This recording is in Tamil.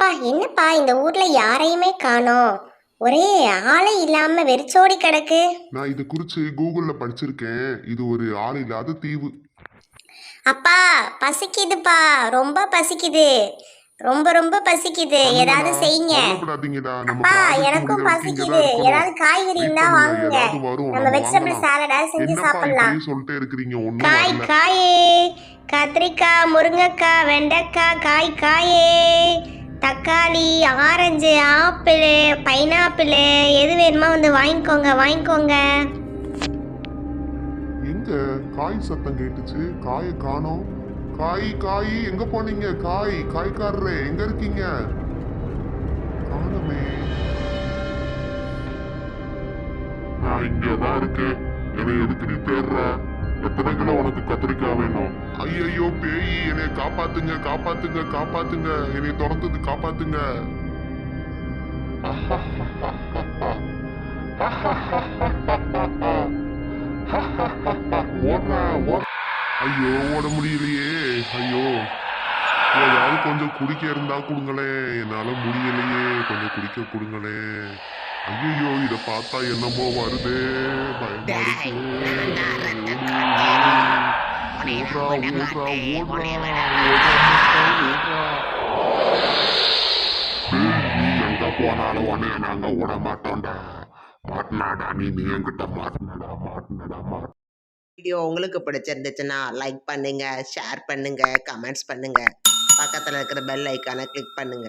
அப்பா என்னப்பா இந்த ஊர்ல யாரையுமே காணோம்? ஒரே ஆளே இல்லாம வெறிச்சோடி கிடக்கு. நான் இது குறித்து கூகுளில் படிச்சிருக்கேன். இது ஒரு ஆள் இல்லாத தீவு. அப்பா பசிக்குதுப்பா. ரொம்ப பசிக்குது. ரொம்ப ரொம்ப பசிக்குது. ஏதாவது செய்யுங்க. கவலைப்படாதீங்கடா. நம்ம அப்பா project எனக்கும் பசிக்குது. ஏதாவது காய்கறி இருந்தா வாங்குங்க. ஏதாவது வரும், நம்ம நம்ம வெஜிடபிள் வாங்கலாம். சாலடா செஞ்சு என்னப்பா சாப்பிடலாம். இப்படியே சொல்லிட்டே இருக்கிறீங்க? ஒன்றும் காய் வரல காயே. கத்திரிக்காய் முருங்கைக்காய் வெண்டைக்காய் காய் காயே. தக்காளி ஆரஞ்சு ஆப்பிள் பைனாப்பிள் எது வேணுமோ வந்து வாங்கிக்கோங்க வாங்கிக்கோங்க. எங்க காய் சத்தம் கேட்டுச்சு? காயை காணோம். காய் காய் எங்க போனீங்க? காய் காய்க்காரரே எங்க இருக்கீங்க? காணுமே. நான் இங்கதான் இருக்கேன். என்னை எதுக்கு நீ தேடுற? எத்தனை கிலோ உனக்கு கத்திரிக்காய் வேணும்? ஐயையோ பேய் என்னை காப்பாத்துங்க காப்பாத்துங்க காப்பாத்துங்க. என்னை தொடர்ந்து காப்பாத்துங்க. ஐயோ ஓட முடியலையே. ஐயோ. ஏதாவது கொஞ்சம் குடிக்க இருந்தா கொடுங்களேன். என்னால முடியலையே. கொஞ்சம் குடிக்க கொடுங்களேன். ஐயோ இத பார்த்தா என்னமோ வருது பயமா இருக்கு. போனாலும் உன்னைய நாங்க விட மாட்டோம்டா. மாட்டினாடா நீ நீ என்கிட்ட மாட்டினடா மாட்டினடா மாட்டின வீடியோ உங்களுக்கு பிடிச்சிருந்துச்சுன்னா லைக் பண்ணுங்க ஷேர் பண்ணுங்க கமெண்ட்ஸ் பண்ணுங்க. பக்கத்தில் இருக்கிற பெல் ஐக்கானை கிளிக் பண்ணுங்க.